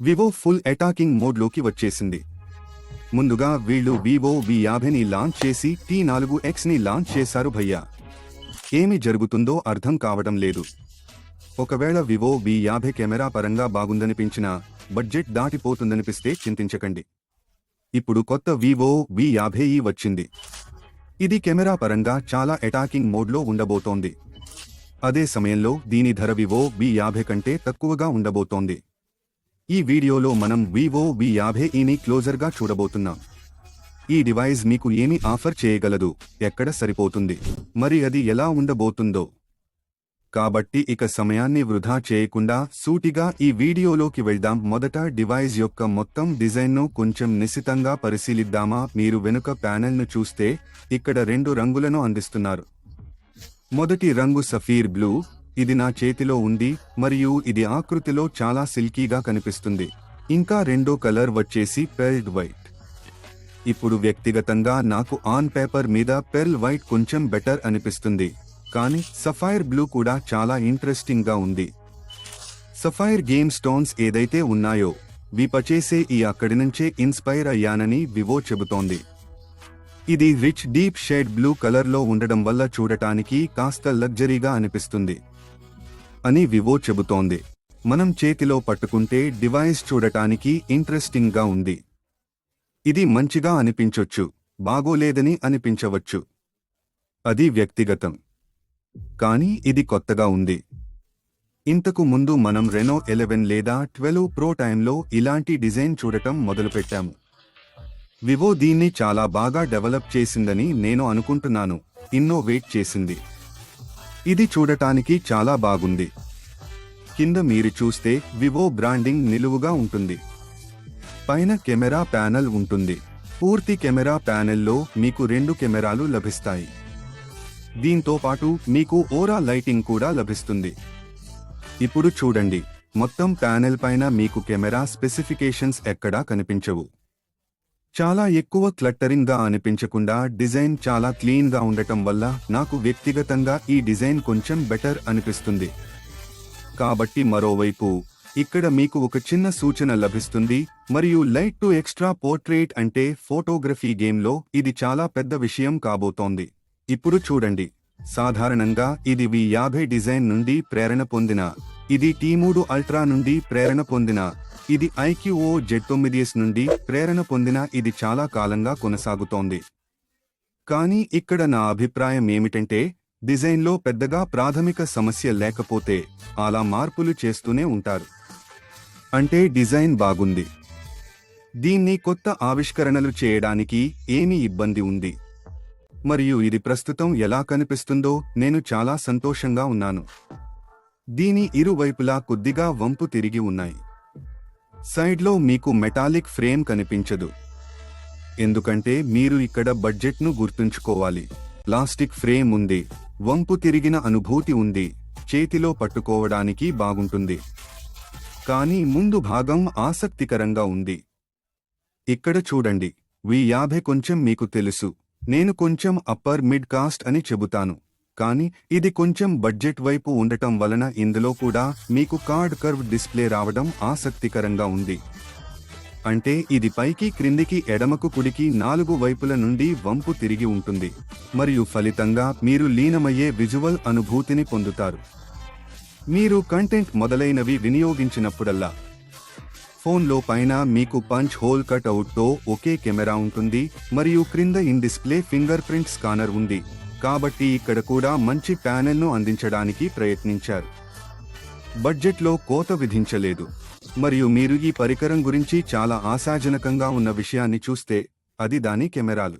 Vivo full attacking మోడ్లోకి వచ్చేసింది. ముందుగా వీళ్ళు వివో వి యాభైని లాంచ్ చేసి టీ నాలుగు ఎక్స్ని లాంచ్ చేశారు భయ్యా. ఏమి జరుగుతుందో అర్థం కావడం లేదు. ఒకవేళ వివో వి యాభై కెమెరా పరంగా బాగుందనిపించినా బడ్జెట్ దాటిపోతుందనిపిస్తే చింతించకండి. ఇప్పుడు కొత్త వివో వి యాభై ఈ వచ్చింది. ఇది కెమెరా పరంగా చాలా అటాకింగ్ మోడ్లో ఉండబోతోంది. అదే సమయంలో దీని ధర వివో వి యాభై కంటే తక్కువగా ఉండబోతోంది. ఈ వీడియోలో మనం వివో వి యాభై ఈని క్లోజర్గా చూడబోతున్నాం. ఈ డివైస్ మీకు ఏమి ఆఫర్ చేయగలదు? ఎక్కడ సరిపోతుంది? మరి అది ఎలా ఉండబోతుందో? కాబట్టి ఇక సమయాన్ని వృధా చేయకుండా సూటిగా ఈ వీడియోలోకి వెళ్దాం. మొదట డివైస్ యొక్క మొత్తం డిజైన్ను కొంచెం నిశితంగా పరిశీలిద్దామా? మీరు వెనుక ప్యానెల్ను చూస్తే ఇక్కడ రెండు రంగులను అందిస్తున్నారు. మొదటి రంగు సఫీర్ బ్లూ ఇది నా చేతిలో ఉంది మరియు ఇది ఆకృతిలో చాలా సిల్కీగా కనిపిస్తుంది. ఇంకా రెండో కలర్ వచ్చేసి పెర్ల్డ్ వైట్. ఇప్పుడు వ్యక్తిగతంగా నాకు ఆన్ పేపర్ మీద పెర్ల్ వైట్ కొంచెం బెటర్ అనిపిస్తుంది. కానీ సఫైర్ బ్లూ కూడా చాలా ఇంట్రెస్టింగ్గా ఉంది. సఫైర్ గేమ్ స్టోన్స్ ఏదైతే ఉన్నాయో విపచేసే ఈ అక్కడి నుంచే ఇన్స్పైర్ అయ్యానని వివో చెబుతోంది. ఇది రిచ్ డీప్ షేడ్ బ్లూ కలర్లో ఉండడం వల్ల చూడటానికి కాస్త లగ్జరీగా అనిపిస్తుంది. అని వివో చెబుతోంది. మనం చేతిలో పట్టుకుంటే డివైస్ చూడటానికి ఇంట్రెస్టింగ్గా ఉంది. ఇది మంచిగా అనిపించొచ్చు బాగోలేదని అనిపించవచ్చు. అది వ్యక్తిగతం. కానీ ఇది కొత్తగా ఉంది. ఇంతకు ముందు మనం రెనో ఎలెవెన్ లేదా ట్వెల్వ్ ప్రో టైంలో ఇలాంటి డిజైన్ చూడటం మొదలుపెట్టాము. వివో దీన్ని చాలా బాగా డెవలప్ చేసిందని నేను అనుకుంటున్నాను. ఇన్నోవేట్ చేసింది. ఇది చూడటానికి చాలా బాగుంది. కింద మీరు చూస్తే వివో బ్రాండింగ్ నిలువుగా ఉంటుంది. పైన కెమెరా ప్యానెల్ ఉంటుంది. పూర్తి కెమెరా ప్యానెల్లో మీకు రెండు కెమెరాలు లభిస్తాయి. దీంతో పాటు మీకు ఓరా లైటింగ్ కూడా లభిస్తుంది. ఇప్పుడు చూడండి. మొత్తం ప్యానెల్ పైన మీకు కెమెరా స్పెసిఫికేషన్స్ ఎక్కడా కనిపించవు. చాలా ఎక్కువ క్లట్టరింగ్గా అనిపించకుండా డిజైన్ చాలా క్లీన్గా ఉండటం వల్ల నాకు వ్యక్తిగతంగా ఈ డిజైన్ కొంచెం బెటర్ అనిపిస్తుంది. కాబట్టి మరోవైపు ఇక్కడ మీకు ఒక చిన్న సూచన లభిస్తుంది మరియు లైట్ టు ఎక్స్ట్రా పోర్ట్రేట్ అంటే ఫోటోగ్రఫీ గేమ్లో ఇది చాలా పెద్ద విషయం కాబోతోంది. ఇప్పుడు చూడండి. సాధారణంగా ఇది వి యాభై డిజైన్ నుండి ప్రేరణ పొందిన ఇది టీ మూడు అల్ట్రా నుండి ప్రేరణ పొందిన ఇది ఐక్యూఓ జెడ్ తొమ్మిదిఎస్ నుండి ప్రేరణ పొందిన ఇది చాలా కాలంగా కొనసాగుతోంది. కానీ ఇక్కడ నా అభిప్రాయం ఏమిటంటే డిజైన్లో పెద్దగా ప్రాథమిక సమస్య లేకపోతే అలా మార్పులు చేస్తూనే ఉంటారు. అంటే డిజైన్ బాగుంది. దీన్ని కొత్త ఆవిష్కరణలు చేయడానికి ఏమి ఇబ్బంది ఉంది. మరియు ఇది ప్రస్తుతం ఎలా కనిపిస్తుందో నేను చాలా సంతోషంగా ఉన్నాను. దీని ఇరువైపులా కొద్దిగా వంపు తిరిగి ఉన్నాయి. సైడ్లో మీకు మెటాలిక్ ఫ్రేమ్ కనిపించదు. ఎందుకంటే మీరు ఇక్కడ బడ్జెట్ను గుర్తుంచుకోవాలి. ప్లాస్టిక్ ఫ్రేమ్ ఉంది. వంపు తిరిగిన అనుభూతి ఉంది. చేతిలో పట్టుకోవడానికి బాగుంటుంది. కానీ ముందు భాగం ఆసక్తికరంగా ఉంది. ఇక్కడ చూడండి. వి యాభై కొంచెం మీకు తెలుసు. నేను కొంచెం అప్పర్ మిడ్ కాస్ట్ అని చెబుతాను. కానీ ఇది కొంచెం బడ్జెట్ వైపు ఉండటం వలన ఇందులో కూడా మీకు కార్డ్ కర్వ్ డిస్ప్లే రావడం ఆసక్తికరంగా ఉంది. అంటే ఇది పైకి క్రిందికి ఎడమకు కుడికి నాలుగు వైపుల నుండి వంపు తిరిగి ఉంటుంది. మరియు ఫలితంగా మీరు లీనమయ్యే విజువల్ అనుభూతిని పొందుతారు. మీరు కంటెంట్ మొదలైనవి వినియోగించినప్పుడల్లా ఫోన్లో పైన మీకు పంచ్ హోల్ కట్ అవుట్తో ఒకే కెమెరా ఉంటుంది. మరియు క్రింద in display fingerprint scanner ఉంది. కాబట్టి ఇక్కడ కూడా మంచి ప్యానెల్ను అందించడానికి ప్రయత్నించారు. బడ్జెట్లో కోత విధించలేదు. మరియు మీరు ఈ పరికరం గురించి చాలా ఆశాజనకంగా ఉన్న విషయాన్ని చూస్తే అది దాని కెమెరాలు.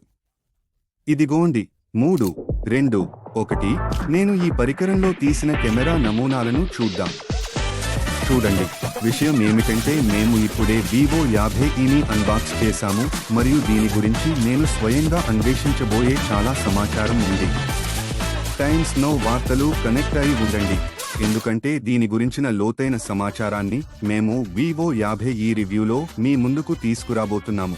ఇదిగోండి మూడు రెండు ఒకటి నేను ఈ పరికరంలో తీసిన కెమెరా నమూనాలను చూద్దాం. చూడండి. విషయం ఏమిటంటే మేము ఇప్పుడే వివో యాభై ఈని అన్బాక్స్ చేశాము మరియు దీని గురించి నేను స్వయంగా అన్వేషించబోయే చాలా సమాచారం ఉంది. టైమ్స్ నో వార్తలు కనెక్ట్ అయి ఉండండి. ఎందుకంటే దీని గురించిన లోతైన సమాచారాన్ని మేము వివో యాభై ఈ రివ్యూలో మీ ముందుకు తీసుకురాబోతున్నాము.